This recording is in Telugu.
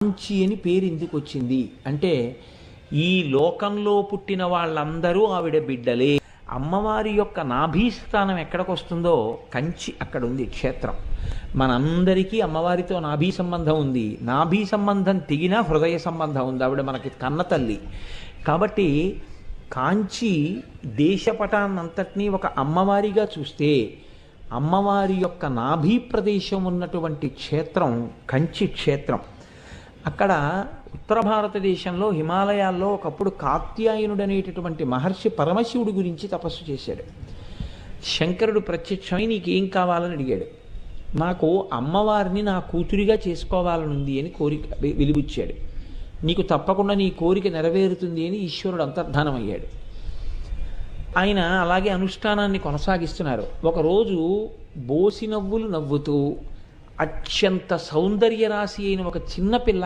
కాంచి అని పేరు ఎందుకు వచ్చింది? అంటే ఈ లోకంలో పుట్టిన వాళ్ళందరూ ఆవిడ బిడ్డలే. అమ్మవారి యొక్క నాభీస్థానం ఎక్కడికి వస్తుందో కంచి అక్కడ ఉంది క్షేత్రం. మనందరికీ అమ్మవారితో నాభీ సంబంధం ఉంది. నాభీ సంబంధం తెగినా హృదయ సంబంధం ఉంది. ఆవిడ మనకి కన్న తల్లి. కాబట్టి కాంచి దేశపటాన్నంతటినీ ఒక అమ్మవారిగా చూస్తే అమ్మవారి యొక్క నాభీ ప్రదేశం ఉన్నటువంటి క్షేత్రం కంచి క్షేత్రం. అక్కడ ఉత్తర భారతదేశంలో హిమాలయాల్లో ఒకప్పుడు కాత్యాయనుడు అనేటటువంటి మహర్షి పరమశివుడి గురించి తపస్సు చేశాడు. శంకరుడు ప్రత్యక్షమై నీకేం కావాలని అడిగాడు. నాకు అమ్మవారిని నా కూతురిగా చేసుకోవాలనుంది అని కోరిక వెలిబుచ్చాడు. నీకు తప్పకుండా నీ కోరిక నెరవేరుతుంది అని ఈశ్వరుడు అంతర్ధానమయ్యాడు. ఆయన అలాగే అనుష్ఠానాన్ని కొనసాగిస్తున్నారు. ఒకరోజు బోసి నవ్వులు నవ్వుతూ అత్యంత సౌందర్య రాశి అయిన ఒక చిన్న పిల్ల